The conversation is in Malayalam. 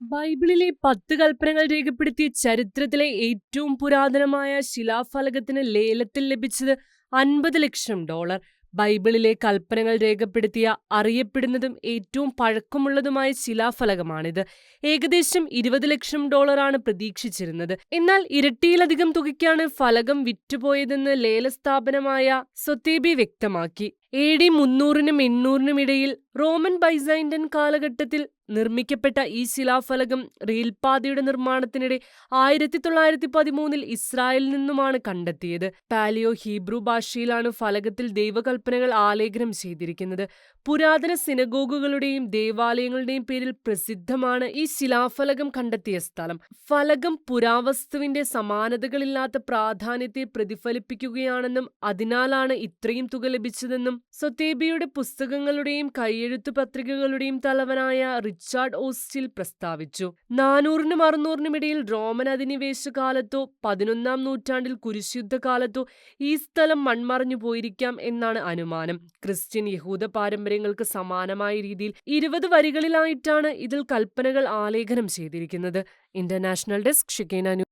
ബൈബിളിലെ പത്ത് കൽപ്പനകൾ രേഖപ്പെടുത്തിയ ചരിത്രത്തിലെ ഏറ്റവും പുരാതനമായ ശിലാഫലകത്തിന് ലേലത്തിൽ ലഭിച്ചത് അൻപത് ലക്ഷം ഡോളർ. ബൈബിളിലെ കൽപ്പനകൾ രേഖപ്പെടുത്തിയ അറിയപ്പെടുന്നതും ഏറ്റവും പഴക്കമുള്ളതുമായ ശിലാഫലകമാണിത്. ഏകദേശം ഇരുപത് ലക്ഷം ഡോളറാണ് പ്രതീക്ഷിച്ചിരുന്നത്. എന്നാൽ ഇരട്ടിയിലധികം തുകയ്ക്കാണ് ഫലകം വിറ്റുപോയതെന്ന് ലേലസ്ഥാപനമായ സൊത്തേബി വ്യക്തമാക്കി. എ ഡി മുന്നൂറിനും എണ്ണൂറിനും ഇടയിൽ റോമൻ ബൈസൈൻഡൻ കാലഘട്ടത്തിൽ നിർമ്മിക്കപ്പെട്ട ഈ ശിലാഫലകം റീൽപാതയുടെ നിർമ്മാണത്തിനിടെ ആയിരത്തി തൊള്ളായിരത്തി പതിമൂന്നിൽ ഇസ്രായേലിൽ നിന്നുമാണ് കണ്ടെത്തിയത്. പാലിയോ ഹീബ്രു ഭാഷയിലാണ് ഫലകത്തിൽ ദൈവകൽപ്പനകൾ ആലേഖനം ചെയ്തിരിക്കുന്നത്. പുരാതന സിനഗോഗുകളുടെയും ദേവാലയങ്ങളുടെയും പേരിൽ പ്രസിദ്ധമാണ് ഈ ശിലാഫലകം കണ്ടെത്തിയ സ്ഥലം. ഫലകം പുരാവസ്തുവിന്റെ സമാനതകളില്ലാത്ത പ്രാധാന്യത്തെ പ്രതിഫലിപ്പിക്കുകയാണെന്നും അതിനാലാണ് ഇത്രയും തുക ലഭിച്ചതെന്നും സൊത്തേബിയുടെ പുസ്തകങ്ങളുടെയും കൈയെഴുത്തു പത്രികകളുടെയും തലവനായ റിച്ചാർഡ് ഓസ്റ്റിൽ പ്രസ്താവിച്ചു. നാനൂറിനും അറുന്നൂറിനും ഇടയിൽ റോമൻ അധിനിവേശ കാലത്തോ പതിനൊന്നാം നൂറ്റാണ്ടിൽ കുരിശുദ്ധകാലത്തോ ഈ സ്ഥലം മൺമറഞ്ഞു പോയിരിക്കാം എന്നാണ് അനുമാനം. ക്രിസ്ത്യൻ യഹൂദ പാരമ്പര്യങ്ങൾക്ക് സമാനമായ രീതിയിൽ ഇരുപത് വരികളിലായിട്ടാണ് ഇതിൽ കൽപ്പനകൾ ആലേഖനം ചെയ്തിരിക്കുന്നത്. International desk ഷിക്കേന